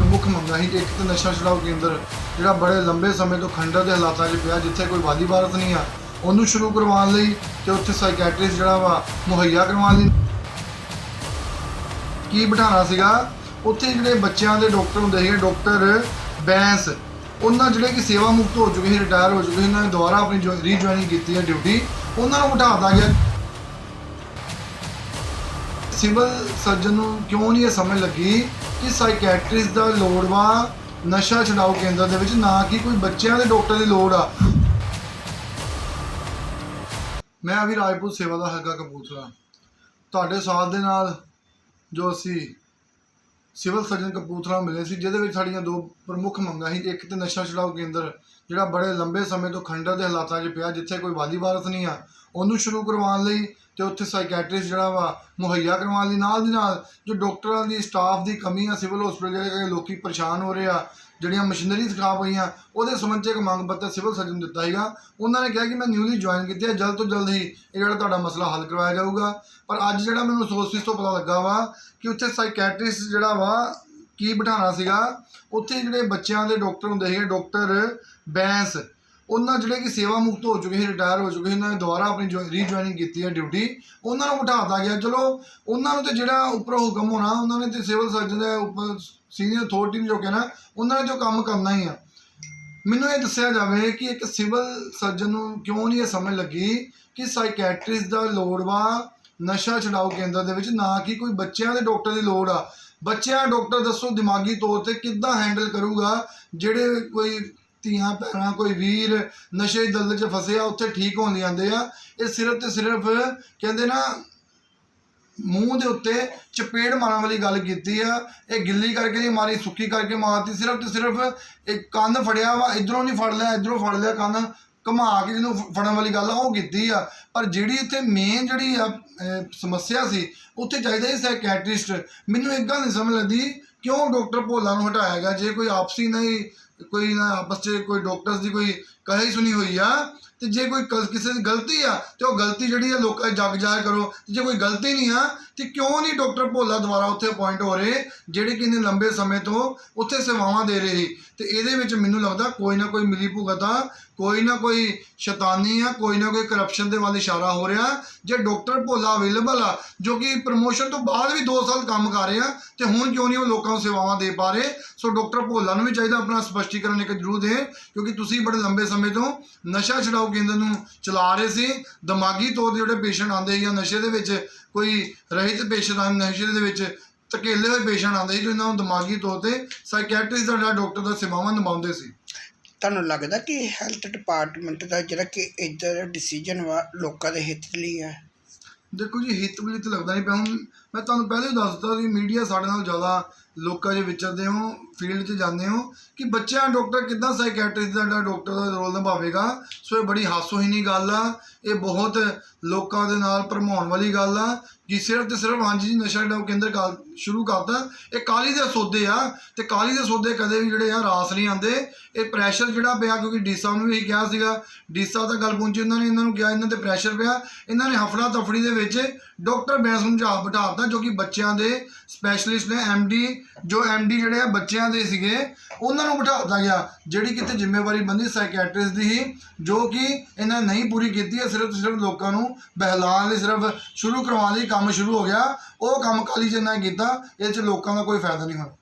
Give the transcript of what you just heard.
ਪ੍ਰਮੁੱਖ ਮੰਗਾਂ ਸੀ ਕਿ ਇੱਕ ਤਾਂ ਨਸ਼ਾ ਛੁਡਾਓ ਕੇਂਦਰ, ਜਿਹੜਾ ਬੜੇ ਲੰਬੇ ਸਮੇਂ ਤੋਂ ਖੰਡਰ ਦੇ ਹਾਲਾਤਾਂ 'ਚ ਪਿਆ, ਜਿੱਥੇ ਕੋਈ ਵਾਦੀ ਵਾਰਸ ਨਹੀਂ ਆ, ਉਹਨੂੰ ਸ਼ੁਰੂ ਕਰਵਾਉਣ ਲਈ ਤੇ ਉੱਥੇ ਸਾਈਕੈਟ੍ਰਿਸਟ ਜਿਹੜਾ ਵਾ, ਮੁਹੱਈਆ ਕਰਵਾਉਣ ਲਈ। ਕੀ ਬਿਠਾਉਣਾ ਸੀਗਾ? ਉੱਥੇ ਜਿਹੜੇ ਬੱਚਿਆਂ ਦੇ ਡਾਕਟਰ ਹੁੰਦੇ ਸੀਗੇ, ਡਾਕਟਰ ਬੈਂਸ, ਉਹਨਾਂ ਜਿਹੜੇ ਕਿ ਸੇਵਾ ਮੁਕਤ ਹੋ ਚੁੱਕੇ ਸੀ, ਰਿਟਾਇਰ ਹੋ ਚੁੱਕੇ ਸੀ, ਉਹਨਾਂ ਨੇ ਦੁਬਾਰਾ ਆਪਣੀ ਰੀਜੁਆਇਨਿੰਗ ਕੀਤੀ ਹੈ ਡਿਊਟੀ ਉਹਨਾਂ ਨੂੰ ਬਿਠਾਤਾ ਗਿਆ। ਸਿਵਲ ਸਰਜਨ ਨੂੰ ਕਿਉਂ ਨਹੀਂ ਇਹ ਸਮਝ ਲੱਗੀ? ਕਿ ਸਾਈਕੈਟ੍ਰਿਸਟ ਦਾ ਲੋੜ ਵਾ ਨਸ਼ਾ ਛਡਾਓ ਕੇਂਦਰ ਦੇ ਵਿੱਚ, ਨਾ ਕਿ ਕੋਈ ਬੱਚਿਆਂ ਦੇ ਡਾਕਟਰ ਦੀ ਲੋੜ ਆ। ਮੈਂ ਅਭੀ ਰਾਜਪੂਤ ਸੇਵਾ ਦਾ ਹੱਕਾ ਕਪੂਰਥਲਾ। ਤੁਹਾਡੇ ਸਾਥ ਦੇ ਨਾਲ ਜੋ ਅਸੀਂ ਸਿਵਲ ਸਰਜਨ ਕਪੂਰਥਲਾ ਮਿਲੇ ਸੀ, ਜਿਹਦੇ ਵਿੱਚ ਸਾਡੀਆਂ ਦੋ ਪ੍ਰਮੁੱਖ ਮੰਗਾਂ ਸੀ, ਇੱਕ ਤੇ ਨਸ਼ਾ ਛੁਡਾਓ ਕੇਂਦਰ ਜਿਹੜਾ ਬੜੇ ਲੰਬੇ ਸਮੇਂ ਤੋਂ ਖੰਡਰ ਦੇ ਹਾਲਾਤਾਂ 'ਚ ਪਿਆ, ਜਿੱਥੇ ਕੋਈ ਵਾਦੀ ਵਾਰਸ ਨਹੀਂ ਆ, ਉਹਨੂੰ ਸ਼ੁਰੂ ਕਰਵਾਉਣ ਲਈ ਤੇ ਉੱਥੇ ਸਾਈਕੈਟ੍ਰਿਸਟ ਜਿਹੜਾ ਵਾ, ਮੁਹੱਈਆ ਕਰਵਾਉਣ ਲਈ, ਨਾਲ ਦੀ ਨਾਲ ਜੋ ਡਾਕਟਰਾਂ ਦੀ ਸਟਾਫ ਦੀ ਕਮੀ ਆ ਸਿਵਲ ਹਸਪੀਟਲ ਜਿਹੜੇ ਕਿ ਲੋਕੀ ਪਰੇਸ਼ਾਨ ਹੋ ਰਹੇ ਆ, ਜਿਹੜੀਆਂ ਮਸ਼ੀਨਰੀਜ਼ ਖਰਾਬ ਹੋਈਆਂ, ਉਹਦੇ ਸੰਬੰਧ 'ਚ ਇੱਕ ਮੰਗ ਪੱਤਰ ਸਿਵਲ ਸਰਜਨ ਨੂੰ ਦਿੱਤਾ ਸੀਗਾ। ਉਹਨਾਂ ਨੇ ਕਿਹਾ ਕਿ ਮੈਂ ਨਿਊਲੀ ਜੁਆਇਨ ਕੀਤੀ ਹੈ ਜਲਦ ਤੋਂ ਜਲਦ ਹੀ ਇਹ ਜਿਹੜਾ ਤੁਹਾਡਾ ਮਸਲਾ ਹੱਲ ਕਰਵਾਇਆ ਜਾਊਗਾ। ਪਰ ਅੱਜ ਜਿਹੜਾ ਮੈਨੂੰ ਸੋਰਸਿਸ ਤੋਂ ਪਤਾ ਲੱਗਾ ਵਾ ਕਿ ਉੱਥੇ ਸਾਈਕੈਟ੍ਰਿਸਟ ਜਿਹੜਾ ਵਾ, ਕੀ ਬਿਠਾਉਣਾ ਸੀਗਾ, ਉੱਥੇ ਜਿਹੜੇ ਬੱਚਿਆਂ ਦੇ ਡਾਕਟਰ ਹੁੰਦੇ ਸੀਗੇ, ਡਾਕਟਰ ਬੈਂਸ। ਉਹਨਾਂ ਜਿਹੜੇ ਕਿ ਸੇਵਾ ਮੁਕਤ ਹੋ ਚੁੱਕੇ ਸੀ ਰਿਟਾਇਰ ਹੋ ਚੁੱਕੇ ਉਹਨਾਂ ਨੇ ਦੁਬਾਰਾ ਆਪਣੀ ਰੀਜੁਆਇਨਿੰਗ ਕੀਤੀ ਹੈ ਡਿਊਟੀ ਉਹਨਾਂ ਨੂੰ ਬਿਠਾਤਾ ਗਿਆ। ਚਲੋ, ਉਹਨਾਂ ਨੂੰ ਤੇ ਜਿਹੜਾ ਉੱਪਰੋਂ ਹੁਕਮ ਹੋਣਾ, ਉਹਨਾਂ ਨੇ ਤੇ ਸਿਵਲ ਸਰਜਨ ਦੇ ਉੱਪਰ ਸੀਨੀਅਰ ਅਥਾਰਟੀ ਨੇ ਜੋ ਕਹਿਣਾ, ਉਹਨਾਂ ਨੇ ਜੋ ਕੰਮ ਕਰਨਾ ਹੀ ਆ। ਮੈਨੂੰ ਇਹ ਦੱਸਿਆ ਜਾਵੇ ਕਿ ਇੱਕ ਸਿਵਲ ਸਰਜਨ ਨੂੰ ਕਿਉਂ ਨਹੀਂ ਇਹ ਸਮਝ ਲੱਗੀ ਕਿ ਸਾਈਕੈਟ੍ਰਿਸਟ ਦਾ ਲੋੜ ਵਾ ਨਸ਼ਾ ਛਡਾਓ ਕੇਂਦਰ ਦੇ ਵਿੱਚ, ਨਾ ਕਿ ਕੋਈ ਬੱਚਿਆਂ ਦੇ ਡਾਕਟਰ ਦੀ ਲੋੜ ਆ। ਬੱਚਿਆਂ ਦਾ ਡਾਕਟਰ ਦੱਸੋ ਦਿਮਾਗੀ ਤੌਰ ਤੇ ਕਿੱਦਾਂ ਹੈਂਡਲ ਕਰੂਗਾ, ਜਿਹੜੇ ਕੋਈ ਧੀਆਂ ਭੈਣਾਂ ਕੋਈ ਵੀਰ ਨਸ਼ੇ ਦੀ ਦਲਦਲ 'ਚ ਫਸੇ ਆ ਉੱਥੇ ਠੀਕ ਹੋਣ ਲਈ ਆ। ਇਹ ਸਿਰਫ ਤੇ ਸਿਰਫ ਕਹਿੰਦੇ ਨਾ, ਮੂੰਹ ਦੇ ਉੱਤੇ ਚਪੇੜ ਮਾਰਨ ਵਾਲੀ ਗੱਲ ਕੀਤੀ ਆ। ਇਹ ਗਿੱਲੀ ਕਰਕੇ ਨਹੀਂ ਮਾਰੀ, ਸੁੱਕੀ ਕਰਕੇ ਮਾਰਤੀ। ਸਿਰਫ ਤੇ ਸਿਰਫ ਇੱਕ ਕੰਨ ਫੜਿਆ ਵਾ, ਇਧਰੋਂ ਨਹੀਂ ਫੜ ਲਿਆ, ਇਧਰੋਂ ਫੜ ਲਿਆ ਕੰਨ। ਘੁਮਾ ਕੇ ਜਿਹਨੂੰ ਫੜਨ ਵਾਲੀ ਗੱਲ ਆ, ਉਹ ਕੀਤੀ ਆ। ਪਰ ਜਿਹੜੀ ਇੱਥੇ ਮੇਨ ਜਿਹੜੀ ਆ ਸਮੱਸਿਆ ਸੀ, ਉੱਥੇ ਚਾਹੀਦਾ ਸੀ ਸਾਈਕੈਟ੍ਰਿਸਟ ਮੈਨੂੰ ਇੱਕ ਗੱਲ ਨਹੀਂ ਸਮਝ ਲੱਗਦੀ ਕਿਉਂ ਡਾਕਟਰ ਭੋਲਾ ਨੂੰ ਹਟਾਇਆ ਗਿਆ? ਜੇ ਕੋਈ ਆਪਸੀ ਨਹੀਂ ਕੋਈ ਨਾ, ਆਪਸ 'ਚ ਕੋਈ ਡਾਕਟਰਸ ਦੀ ਕੋਈ ਕਹੀ ਸੁਣੀ ਹੋਈ ਆ, ਤੇ ਜੇ ਕੋਈ ਕਿਸੇ ਦੀ ਗਲਤੀ ਆ, ਤੇ ਉਹ ਗਲਤੀ ਜਿਹੜੀ ਆ ਲੋਕਾਂ 'ਚ ਜਗ ਜਾਇਆ ਕਰੋ। ਜੇ ਕੋਈ ਗਲਤੀ ਨਹੀਂ ਆ, ਤੇ ਕਿਉਂ ਨਹੀਂ ਡਾਕਟਰ ਭੋਲਾ ਦੁਆਰਾ ਉੱਥੇ ਅਪਾਇੰਟ ਹੋ ਰਹੇ, ਜਿਹੜੇ ਕਿ ਇੰਨੇ ਲੰਬੇ ਸਮੇਂ ਤੋਂ ਉੱਥੇ ਸੇਵਾਵਾਂ ਦੇ ਰਹੇ? ਸੀ ਤੇ ਇਹਦੇ ਵਿੱਚ ਮੈਨੂੰ ਲੱਗਦਾ ਕੋਈ ਨਾ ਕੋਈ ਮਿਲੀ ਭੁਗਤ ਕੋਈ ਨਾ ਕੋਈ ਸ਼ੈਤਾਨੀ ਆ, ਕੋਈ ਨਾ ਕੋਈ ਕਰਪਸ਼ਨ ਦੇ ਵੱਲ ਇਸ਼ਾਰਾ ਹੋ ਰਿਹਾ। ਜੇ ਡਾਕਟਰ ਭੋਲਾ ਅਵੇਲੇਬਲ ਆ, ਜੋ ਕਿ ਪ੍ਰਮੋਸ਼ਨ ਤੋਂ ਬਾਅਦ ਵੀ 2 ਸਾਲ ਕੰਮ ਕਰ ਰਿਹਾ ਆ ਤੇ ਹੁਣ ਕਿਉਂ ਨਹੀਂ ਉਹ ਲੋਕਾਂ ਨੂੰ ਸੇਵਾਵਾਂ ਦੇ ਪਾ ਰਹੇ? ਸੋ ਡਾਕਟਰ ਭੋਲਾ ਨੂੰ ਵੀ ਚਾਹੀਦਾ ਆਪਣਾ ਸਪਸ਼ਟੀਕਰਨ ਇੱਕ ਜ਼ਰੂਰ ਦੇ ਕਿਉਂਕਿ ਤੁਸੀਂ ਬੜੇ ਲੰਬੇ ਸਮੇਂ ਤੋਂ ਨਸ਼ਾ ਛਡਾਓ ਕੇਂਦਰ ਨੂੰ ਚਲਾ ਰਹੇ ਸੀ। ਦਿਮਾਗੀ ਤੌਰ ਤੇ ਜਿਹੜੇ ਪੇਸ਼ੈਂਟ ਆਉਂਦੇ ਸੀ ਜਾਂ ਨਸ਼ੇ ਦੇ ਵਿੱਚ ਕੋਈ ਰਹਿਤ ਪੇਸ਼ੈਂਟ ਆਉਂਦੇ ਨਸ਼ੇ ਦੇ ਵਿੱਚ ਧਕੇਲੇ ਹੋਏ ਪੇਸ਼ੈਂਟ ਆਉਂਦੇ ਸੀ ਜੋ ਇਹਨਾਂ ਨੂੰ ਦਿਮਾਗੀ ਤੌਰ ਤੇ ਸਾਈਕੈਟ੍ਰਿਸਟ ਦਾ ਜਿਹੜਾ ਡਾਕਟਰ ਦਾ ਸੇਵਾਵਾਂ ਨਿਭਾਉਂਦੇ ਸੀ। ਤੁਹਾਨੂੰ ਲੱਗਦਾ ਕਿ ਹੈਲਥ ਡਿਪਾਰਟਮੈਂਟ ਦਾ ਜਿਹੜਾ ਕਿ ਇੱਧਰ ਡਿਸੀਜਨ ਵਾ, ਲੋਕਾਂ ਦੇ ਹਿੱਤ ਲਈ ਹੈ ਦੇਖੋ ਜੀ, ਹਿੱਤ ਵੀ ਤੇ ਲੱਗਦਾ ਨਹੀਂ ਪਿਆ। ਹੁਣ ਮੈਂ ਤੁਹਾਨੂੰ ਪਹਿਲੇ ਹੀ ਦੱਸ ਦਿੱਤਾ ਸੀ ਮੀਡੀਆ ਸਾਡੇ ਨਾਲ ਜ਼ਿਆਦਾ ਲੋਕਾਂ 'ਚ ਵਿਚਰਦੇ ਹੋ ਫੀਲਡ 'ਚ ਜਾਂਦੇ ਹੋ ਕਿ ਬੱਚਿਆਂ ਡਾਕਟਰ ਕਿੱਦਾਂ ਸਾਈਕੈਟ੍ਰਿਸਟ ਦਾ ਜਿਹੜਾ ਡਾਕਟਰ ਦਾ ਰੋਲ ਨਿਭਾਵੇਗਾ? ਸੋ ਇਹ ਬੜੀ ਹਾਸੋਹੀਣੀ ਗੱਲ ਆ, ਇਹ ਬਹੁਤ ਲੋਕਾਂ ਦੇ ਨਾਲ ਭਰਮਾਉਣ ਵਾਲੀ ਗੱਲ ਆ, ਕਿ ਸਿਰਫ ਤੇ ਸਿਰਫ ਹਾਂਜੀ ਜੀ ਨਸ਼ਾ ਛਡਾਓ ਕੇਂਦਰ ਕਾਲ, ਸ਼ੁਰੂ ਕਰਤਾ। ਇਹ ਕਾਲੀ ਦੇ ਸੌਦੇ ਆ, ਤੇ ਕਾਲੀ ਦੇ ਸੌਦੇ ਕਦੇ ਵੀ ਜਿਹੜੇ ਆ ਰਾਸ ਨਹੀਂ ਆਉਂਦੇ। ਇਹ ਪ੍ਰੈਸ਼ਰ ਜਿਹੜਾ ਪਿਆ, ਕਿਉਂਕਿ ਡੀਸਾ ਨੂੰ ਵੀ ਇਹੀ ਕਿਹਾ ਸੀਗਾ, ਡੀਸਾ ਦਾ ਗੱਲ ਪਹੁੰਚੀ, ਉਹਨਾਂ ਨੇ ਇਹਨਾਂ ਨੂੰ ਕਿਹਾ, ਇਹਨਾਂ ਤੇ ਪ੍ਰੈਸ਼ਰ ਪਿਆ। ਇਹਨਾਂ ਨੇ ਹਫੜਾ ਤਫੜੀ ਦੇ ਵਿੱਚ ਡਾਕਟਰ ਬੈਂਸ ਨੂੰ ਜਾ ਬਿਠਾਤਾ ਜੋ ਕਿ ਬੱਚਿਆਂ ਦੇ ਸਪੈਸ਼ਲਿਸਟ ਨੇ ਐਮਡੀ ਜੋ ਐਮਡੀ ਜਿਹੜੇ ਆ ਬੱਚਿਆਂ ਦੇ ਸੀਗੇ, ਉਹਨਾਂ ਨੂੰ ਬਿਠਾ ਦਿੱਤਾ ਗਿਆ, ਜਿਹੜੀ ਕਿਤੇ ਜ਼ਿੰਮੇਵਾਰੀ ਬੰਦੀ ਸਾਈਕੈਟ੍ਰਿਸਟ ਦੀ ਸੀ, ਜੋ ਕਿ ਇਹਨਾਂ ਨਹੀਂ ਪੂਰੀ ਕੀਤੀ ਹੈ, ਸਿਰਫ ਸਿਰਫ ਲੋਕਾਂ ਨੂੰ ਬਹਿਲਾਉਣ ਲਈ ਸਿਰਫ ਸ਼ੁਰੂ ਕਰਵਾਉਣ ਲਈ ਕੰਮ ਸ਼ੁਰੂ ਹੋ ਗਿਆ, ਉਹ ਕੰਮ ਕਾਲੀ ਨੇ ਕੀਤਾ, ਇਹ ਚ ਲੋਕਾਂ ਦਾ ਕੋਈ ਫਾਇਦਾ ਨਹੀਂ ਹੋਇਆ।